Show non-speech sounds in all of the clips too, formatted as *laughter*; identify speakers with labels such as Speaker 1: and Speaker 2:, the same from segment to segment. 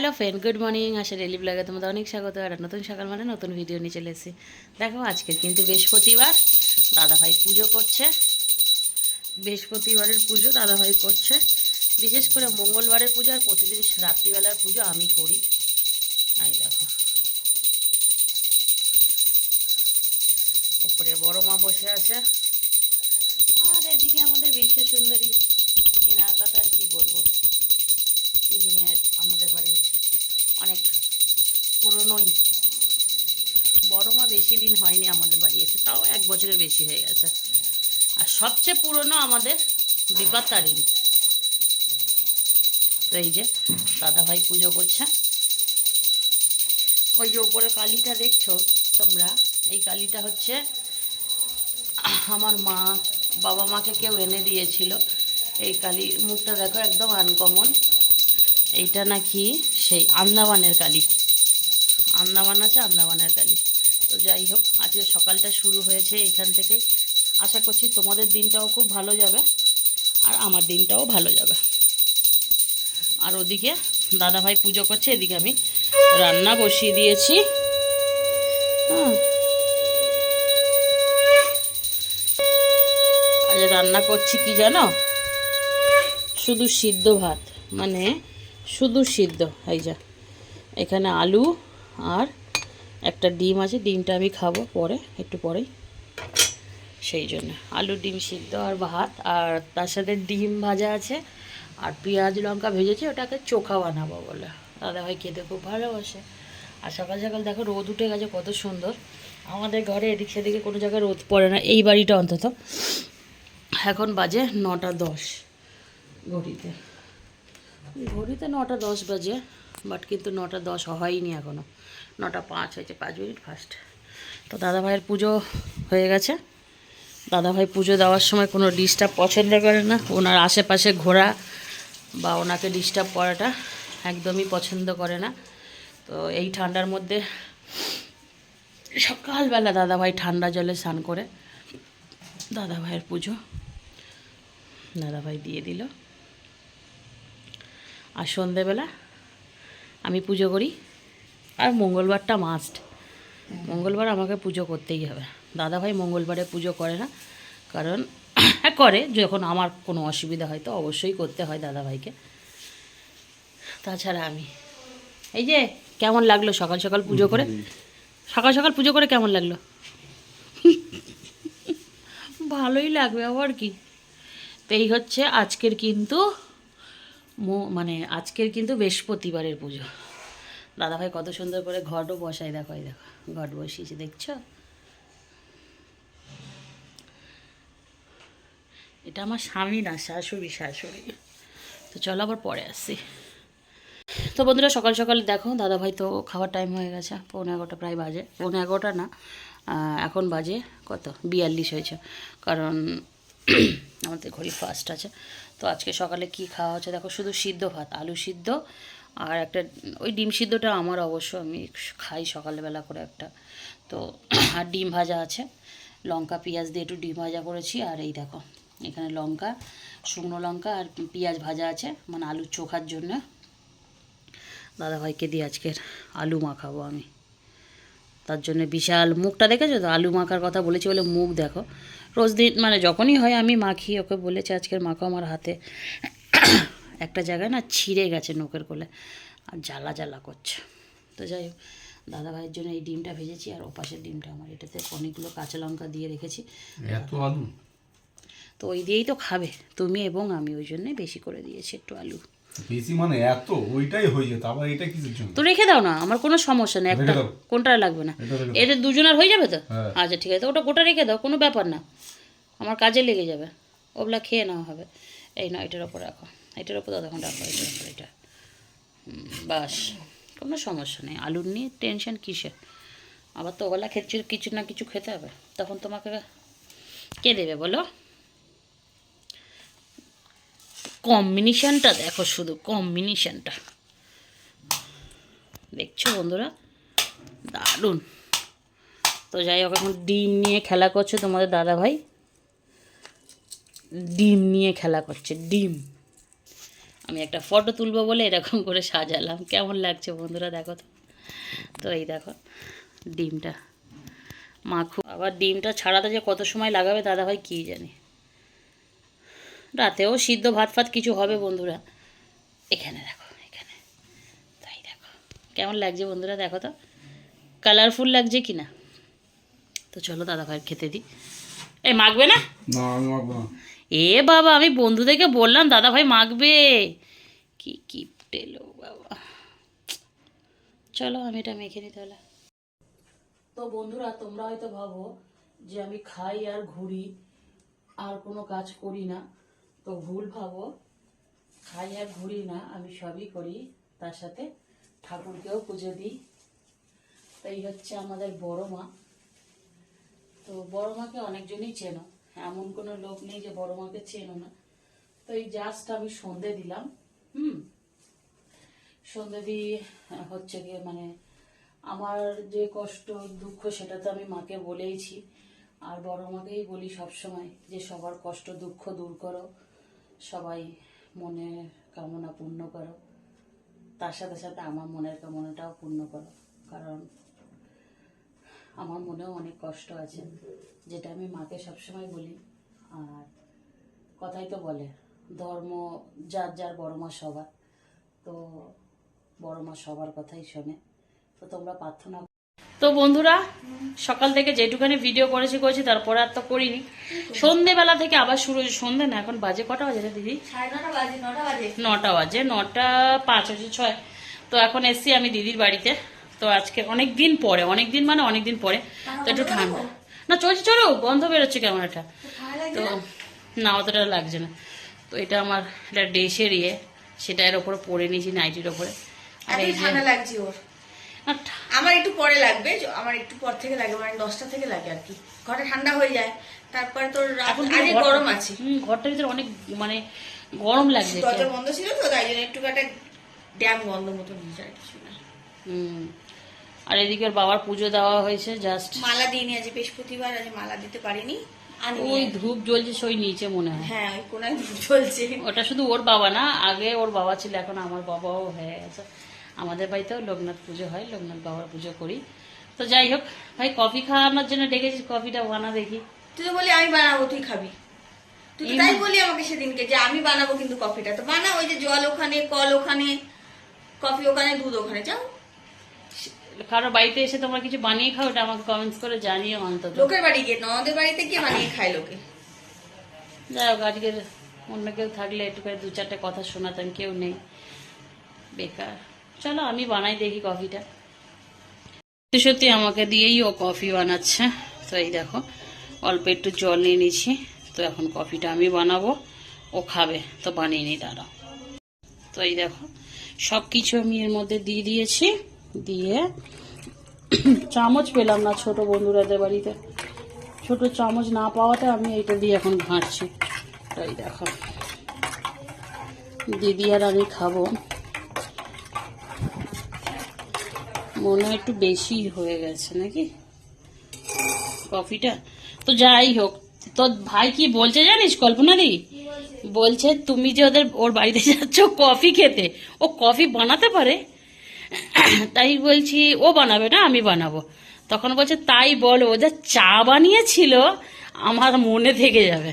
Speaker 1: Hello friend, good morning. আসে daily ব্লগে তোমাদের অনেক স্বাগত। আর নতুন সকাল মানে নতুন ভিডিও নিয়ে চলে এসেছি। দেখো, আজকে কিন্তু বৃহস্পতিবার। দাদাভাই পুজো করছে। বৃহস্পতিবারের পুজো দাদাভাই করছে। বিশেষ করে মঙ্গলবারের পুজো আর প্রতিদিন রাত্রিবেলার পুজো আমি করি। এই দেখো। ওপরে বড় মা বসে আছে। আর এদিকে আমাদের বিশ্ব সুন্দরী, কেনার কথা বেশি দিন হয়নি আমাদের বাড়ি এসে, তাও এক বছরের বেশি হয়ে গেছে। আর সবচেয়ে পুরনো আমাদের বিপদ তারিণী। তো এই যে, দাদাভাই পুজো করছে। ওই যে ওপরে কালীটা দেখছ তোমরা? এই কালীটা হচ্ছে আমার মা, বাবা মাকে কেউ এনে দিয়েছিল। এই কালী, মুখটা দেখো একদম আনকমন এইটা নাকি সেই আন্দামানের কালী। আন্দামান আছে, আন্দামানের কালী। যাই হোক, আজকে সকালটা শুরু হয়েছে এখান থেকেই আশা করছি তোমাদের দিনটাও খুব ভালো যাবে, আর আমার দিনটাও ভালো যাবে। আর ওদিকে দাদাভাই পুজো করছে, এদিকে আমি রান্না বসিয়ে দিয়েছি। হ্যাঁ আজ রান্না করছি কি জানো? শুধু সিদ্ধ ভাত মানে শুধু সিদ্ধ, এই যা। এখানে আলু আর একটা ডিম আছে, ডিমটা আমি খাব পরে, একটু পরেই। সেই জন্য। আলু ডিম সিদ্ধ আর ভাত, আর তার সাথে ডিম ভাজা আছে, আর পেঁয়াজ লঙ্কা ভেজেছি, ওটাকে চোখা বানাবো বলে। দাদাভাই খেতে খুব ভালোবাসে। আর সকাল সকাল দেখো রোদ উঠে গেছে, কত সুন্দর। আমাদের ঘরে এদিক সেদিকে কোনো জায়গায় রোদ পড়ে না, এই বাড়িটা অন্তত। এখন বাজে নটা দশ ঘড়িতে। ঘড়িতে নটা দশ বাজে, বাট কিন্তু নটা দশ হয়নি এখনও নটা পাঁচ হয়েছে, পাঁচ মিনিট ফার্স্ট তো দাদাভাইয়ের পুজো হয়ে গেছে। দাদাভাই পুজো দেওয়ার সময় কোনো ডিস্টার্ব পছন্দ করে না। ওনার আশেপাশে ঘোরা বা ওনাকে ডিস্টার্ব করাটা একদমই পছন্দ করে না। তো এই ঠান্ডার মধ্যে সকালবেলা দাদাভাই ঠান্ডা জলে স্নান করে দাদাভাইয়ের পুজো দাদাভাই দিয়ে দিল। আর সন্ধেবেলা আমি পুজো করি। আর মঙ্গলবারটা মাস্ট মঙ্গলবার আমাকে পুজো করতেই হবে। দাদাভাই মঙ্গলবারে পুজো করে না কারণ *coughs* করে যখন আমার কোনো অসুবিধা হয় তো অবশ্যই করতে হয় দাদাভাইকে। তাছাড়া আমি এই যে কেমন লাগল সকাল সকাল পুজো করে? সকাল সকাল পুজো করে কেমন লাগল? *laughs* ভালোই লাগবে আবার কি? তো এই হচ্ছে আজকের কিন্তু মানে আজকের কিন্তু বৃহস্পতিবারের পুজো। দাদাভাই কত সুন্দর করে ঘটও বসাই দেখো, এই দেখো, ঘট বসিয়েছে, দেখছ? এটা আমার স্বামী না, শাশুড়ি শাশুড়ি। তো চলো আবার পরে আসছি তো বন্ধুরা, সকাল সকাল দেখো, দাদাভাই তো খাওয়ার টাইম হয়ে গেছে, পৌনে এগারোটা, প্রায় বাজে। পৌনে এগারোটা না এখন বাজে কত? বিয়াল্লিশ হয়েছে। কারণ আমাদের ঘড়ি ফার্স্ট আছে। তো আজকে সকালে কি খাওয়া হচ্ছে? দেখো, শুধু সিদ্ধ ভাত, আলু সিদ্ধ আর একটা, ওই ডিম সিদ্ধটা আমার অবশ্য আমি খাই সকালবেলা করে একটা। তো *clears throat* আর ডিম ভাজা আছে। লঙ্কা, পেঁয়াজ দিয়ে একটু ডিম ভাজা করেছি। আর এই দেখো, এখানে লঙ্কা, শুকনো লঙ্কা আর পেঁয়াজ ভাজা আছে। মানে আলুর চোখার জন্য। দাদাভাইকে দিয়ে আজকের আলু মাখাবো আমি। তার জন্য বিশাল মুখটা দেখেছ তো? আলু মাখার কথা বলেছি বলে মুখ দেখো। রোজ দিন মানে যখনই হয় আমি মাখি, ওকে বলেছি আজকের মাখো আমার হাতে। একটা জায়গায় না ছিঁড়ে গেছে নোকের কোলে। আর জ্বালা জ্বালা করছে। তো যাই হোক দাদা ভাইয়ের জন্য এই ডিমটা ভেজেছি আর ওপাশের ডিমটা আমার। এটাতে অনেকগুলো কাঁচা লঙ্কা দিয়ে রেখেছি।
Speaker 2: এত আলু?
Speaker 1: তো ওই দিয়েই তো খাবে তুমি এবং আমি ওই জন্যই বেশি করে দিয়েছি একটু আলু।
Speaker 2: বেশি মানে এত? ওইটাই হয়ে যেত আবার এটা কিসের জন্য?
Speaker 1: তো রেখে দাও না আমার কোনো সমস্যা নেই একটা। কোনটা লাগবে না।
Speaker 2: এটা।
Speaker 1: দুজনের হয়ে যাবে তো?
Speaker 2: হ্যাঁ।
Speaker 1: আচ্ছা ঠিক আছে ওটা গোটা রেখে দাও কোনো ব্যাপার না। আমার কাজে লেগে যাবে। ওগুলা খেয়ে নেওয়া হবে। এই না এটার ওপর রাখো। এটার ওপর দাও তখন রাখো এটা। বাস, কোনো সমস্যা নেই। আলুর নিয়ে টেনশন কিসে আবার তো ওগুলা খেতে কিছু না কিছু খেতে হবে, তখন তোমাকে কে দেবে বলো? কম্বিনেশনটা দেখো শুধু, কম্বিনেশনটা। দেখছ বন্ধুরা? দারুণ। তো যাই হোক, এখন ডিম নিয়ে খেলা করছে তোমাদের দাদা ভাই ডিম নিয়ে খেলা করছে, ডিম। আমি একটা ফটো তুলবো বলে এরকম করে সাজালাম। কেমন লাগছে বন্ধুরা দেখো তো? তো এই দেখো, ডিমটা। মাখু আবার ডিমটা ছাড়াতে যে কত সময় লাগাবে দাদা ভাই কী জানে? রাতেও সিদ্ধ ভাত ফাত কিছু হবে বন্ধুরা। এখানে দেখো, এখানে। তাই দেখো। কেমন লাগছে বন্ধুরা দেখো তো? কালারফুল লাগছে কি না? তো চলো দাদা ভাই খেতে দিই। এই মাখবে না। এ বাবা, আমি বন্ধুদেরকে বললাম, দাদা ভাই মাখবে। কি কিপ্ট এলো বাবা। চলো, আমি এটা মেখে নিই তাহলে। তো বন্ধুরা, তোমরা হয়তো ভাবো যে আমি খাই আর ঘুরি, আর কোনো কাজ করি না। তো ভুল ভাবো, খাই আর ঘুরি না, আমি সবই করি। তার সাথে ঠাকুরকেও পুজো দিই। তো এই হচ্ছে আমাদের বড় মা। তো বড় মাকে অনেকজনই চেনো। এমন কোনো লোক নেই যে বড় মাকে চেনো না। তো এই জাস্ট আমি সন্ধে দিলাম, হুম? সন্ধে দিয়ে হচ্ছে গিয়ে মানে আমার যে কষ্ট, দুঃখ, সেটা তো আমি মাকে বলেইছি। আর বড় মাকেই বলি সবসময় যে সবার কষ্ট, দুঃখ দূর করো, সবাই মনের কামনা পূর্ণ করো। তার সাথে সাথে আমার মনের কামনাটাও পূর্ণ করো। কারণ আমার মনেও অনেক কষ্ট আছে। যেটা আমি মাকে সবসময় বলি আর কথাই তো বলে ধর্ম যার যার বড় মা সবার। তো বড় মা সবার কথাই শোনে। তো তোমরা প্রার্থনা তো বন্ধুরা সকাল থেকে যেটুকানি ভিডিও করেছি করেছি তারপরে আর তো করিনি। সন্ধেবেলা থেকে আবার শুরু হয়েছে সন্ধে না এখন বাজে কটা বাজে রে দিদি?
Speaker 3: নটা বাজে নটা বাজে।
Speaker 1: নটা বাজে নটা পাঁচ হচ্ছে ছয়। তো এখন এসছি আমি দিদির বাড়িতে। তো আজকে অনেক দিন পরে অনেক দিন মানে অনেক দিন পরে তো একটু ঠান্ডা। না চলছে চলো গন্ধ বেরোচ্ছে কেমন একটা তো না? অতটা লাগছে না। তো এটা আমার একটা ড্রেসের ইয়ে সেটা এর ওপরে পরে নিয়েছি নাইটির ওপরে। আর এই
Speaker 3: ঠান্ডা লাগছে ওর। আমার একটু পরে লাগবে আমার একটু পর থেকে লাগে মানে দশটা থেকে লাগে আর কি। ঘরে ঠান্ডা হয়ে যায় তারপরে তোর
Speaker 1: এখন
Speaker 3: গরম আছে।
Speaker 1: হুম, ঘরটার ভিতরে অনেক মানে গরম লাগছে
Speaker 3: দরজা বন্ধ ছিল তো তাই জন্য একটু একটা ড্যাম বন্ধ মতো নিয়ে আর কিছু না।
Speaker 1: হুম। আর এদিকে বাবার পুজো দেওয়া হয়েছে জাস্ট
Speaker 3: মালা দিয়ে নিয়ে আজ বৃহস্পতিবার আজ মালা দিতে পারিনি
Speaker 1: ওই ধূপ জ্বলছে সই নিচে মনে হয়।
Speaker 3: হ্যাঁ ওই কোনায় ধূপ চলছে
Speaker 1: ওটা শুধু ওর বাবা না আগে ওর বাবা ছিল এখন আমার বাবাও হয়ে গেছে। আমাদের বাড়িতেও লোকনাথ পুজো হয় লোকনাথ বাবার পুজো করি। তো যাই হোক ভাই কফি খাওয়ানোর জন্য ডেকেছিস কফিটা বানা দেখি।
Speaker 3: তুই তো বলি আমি বানাবো তুই খাবি। তুই তাই বলি আমাকে সেদিনকে যে আমি বানাবো কিন্তু কফিটা। তো বানা ওই যে জল ওখানে কল ওখানে কফি ওখানে দুধ ওখানে যাও।
Speaker 1: কারোর বাড়িতে এসে তোমরা কিছু বানিয়ে খাও ওটা আমাকে কমেন্টস করে জানিও অন্তত।
Speaker 3: লোকের বাড়ি গিয়ে ননদের বাড়িতে গিয়ে বানিয়ে খায় লোকে।
Speaker 1: যাই হোক আজকের অন্য কেউ থাকলে একটু করে দু চারটে কথা শোনাতাম কেউ নেই। বেকার। চলো আমি বানাই দেখি কফিটা। সত্যি সত্যি আমাকে দিয়েই ও কফি বানাচ্ছে। তো এই দেখো অল্প একটু জল নিয়ে নিচ্ছি তো এখন কফিটা আমি বানাবো ও খাবে। তো বানিয়ে নিই দাঁড়াও। তো এই দেখো সব কিছু আমি এর মধ্যে দিয়ে দিয়েছি। দিয়ে *coughs* চামচ পেলাম না ছোট বন্ধুরাদের বাড়িতে। ছোট চামচ না পাওয়াতে আমি এইটা দিয়ে এখন ঘাঁটছি তাই দেখো। দিদি আর আমি খাব। মনে একটু বেশি হয়ে গেছে নাকি? কফিটা? তো যাই হোক তোর ভাই কি বলছে জানিস কল্পনা দি? বলছে, তুমি যে ওদের, ওর বাড়িতে যাচ্ছ কফি খেতে, ও কফি বানাতে পারে? *coughs* তাই বলছি, ও বানাবে না, আমি বানাবো। তখন বলছে, তাই বলো যা চা বানিয়েছিল, আমার মনে থেকে যাবে।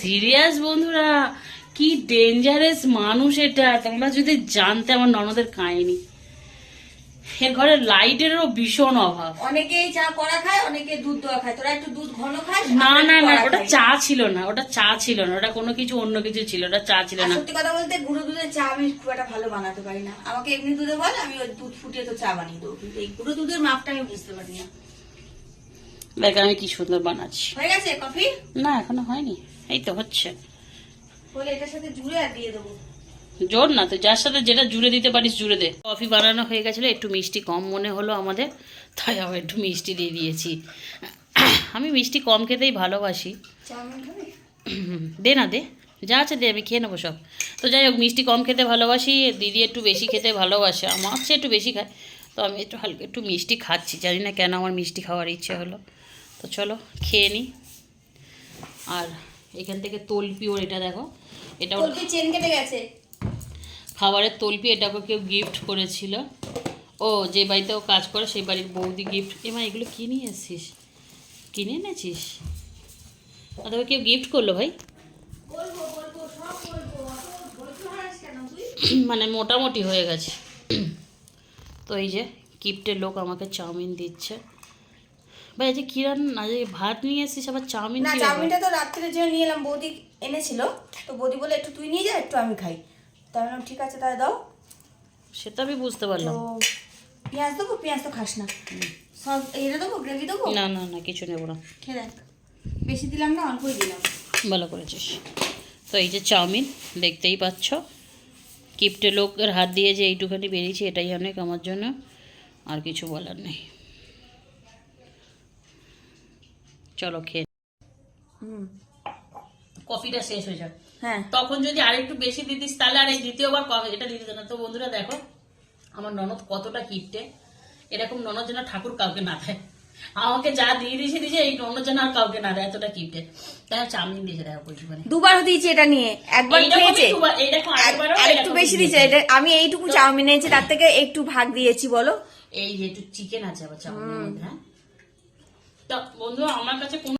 Speaker 1: সিরিয়াস বন্ধুরা, কি ডেঞ্জারাস মানুষ এটা, তোমরা যদি জানতে, আমার ননদের কাহিনী। এর ঘরে লাইটেরও ভীষণ অভাব।
Speaker 3: চা করা খায় অনেকে দুধ দেওয়া খায়। তোরা একটু দুধ ঘন খাস
Speaker 1: না না না ওটা চা ছিল না ওটা চা ছিল না ওটা কোনো কিছু অন্য কিছু ছিল ওটা চা ছিল না।
Speaker 3: সত্যি কথা বলতে গুঁড়ো দুধের চা আমি খুব একটা ভালো বানাতে পারি না। আমাকে এমনি দুধে বল আমি ওই দুধ ফুটিয়ে তো চা বানিয়ে দেবো। কিন্তু এই গুঁড়ো দুধের মাপটা আমি বুঝতে পারি না।
Speaker 1: দেখ আমি কি সুন্দর বানাচ্ছি।
Speaker 3: হয়ে গেছে কফি?
Speaker 1: না এখনও হয়নি এই তো হচ্ছে।
Speaker 3: বলে এটার সাথে জুড়ে আর দিয়ে দেবো।
Speaker 1: জোর না তো যার সাথে যেটা জুড়ে দিতে পারিস জুড়ে দে। কফি বানানো হয়ে গেছিল একটু মিষ্টি কম মনে হলো আমাদের তাই আবার একটু মিষ্টি দিয়ে দিয়েছি। আমি মিষ্টি কম খেতেই ভালোবাসি। দে না দে। যা আছে দে আমি খেয়ে নেব সব। তো যাই হোক মিষ্টি কম খেতে ভালোবাসি দিদি একটু বেশি খেতে ভালোবাসে আমার চেয়ে একটু বেশি খায়। তো আমি একটু হালকা একটু মিষ্টি খাচ্ছি জানি না কেন আমার মিষ্টি খাওয়ার ইচ্ছে হলো। তো চলো খেয়ে নিই আর এখান থেকে তলপি ওর এটা দেখো এটা
Speaker 3: চেন কেটে গেছে।
Speaker 1: খাবারের তলপি এটাকে কেউ গিফট করেছিল। ও যে বাড়িতে ও কাজ করে সেই বাড়ির বৌদি গিফট এমা এগুলো কিনে এসছিস? কিনে এনেছিস? আর তোকে কেউ গিফট করল ভাই? মানে মোটামুটি হয়ে গেছে। তো এই যে গিফটের লোক আমাকে চাউমিন দিচ্ছে। ভাই আজকে কী রান্না? আজকে ভাত নিয়ে এসেছিস আবার চাউমিন
Speaker 3: না চাউমিনটা তো রাত্রে যে নিয়ে এলাম বৌদি এনেছিল। তো বৌদি বলে একটু তুই নিয়ে যা একটু আমি খাই। তাই বললাম ঠিক আছে তাহলে দাও।
Speaker 1: সেটা আমি বুঝতে
Speaker 3: তো
Speaker 1: পারলাম
Speaker 3: পেঁয়াজ দেবো? পেঁয়াজ তো খাস না। সব এটা দেবো? গ্রেভি দেবো?
Speaker 1: না না না কিছু নেব না।
Speaker 3: খেয়ে দেখ। বেশি দিলাম না অল্পই দিলাম।
Speaker 1: ভালো করেছিস। তো এই যে চাউমিন দেখতেই পাচ্ছ। কিপ্টে লোকের হাত দিয়ে যে এইটুখানি বেরিয়েছে এটাই অনেক আমার জন্য। আর কিছু বলার নেই। চলো খেয়ে
Speaker 3: হুম।
Speaker 1: কফিটা শেষ হয়ে যাক
Speaker 3: হ্যাঁ।
Speaker 1: তখন যদি আরেকটু বেশি দিতিস তাহলে আর এই দ্বিতীয়বার কফি এটা দিতে না। তো বন্ধুরা দেখো আমার ননদ কতটা কিপটে। এরকম ননদ যেন ঠাকুর কাউকে না দেয়। আমাকে যা দিয়ে দিয়েছে দিয়েছে এই ননদ যেন আর কাউকে না দেয়। এতটা কিপটে। তাই চাউমিন দিয়েছে দেখো পরিমাণে
Speaker 3: দুবার দিয়েছি এটা নিয়ে। একবার খেয়েছে। একটু বেশি
Speaker 1: দিয়েছে।
Speaker 3: এটা আমি এইটুকু চাউমিন নিয়েছি তার থেকে একটু ভাগ দিয়েছি বলো।
Speaker 1: এই যে একটু চিকেন আছে আবার চাউমিনের মধ্যে হ্যাঁ? তা বন্ধু আমার কাছে কোনো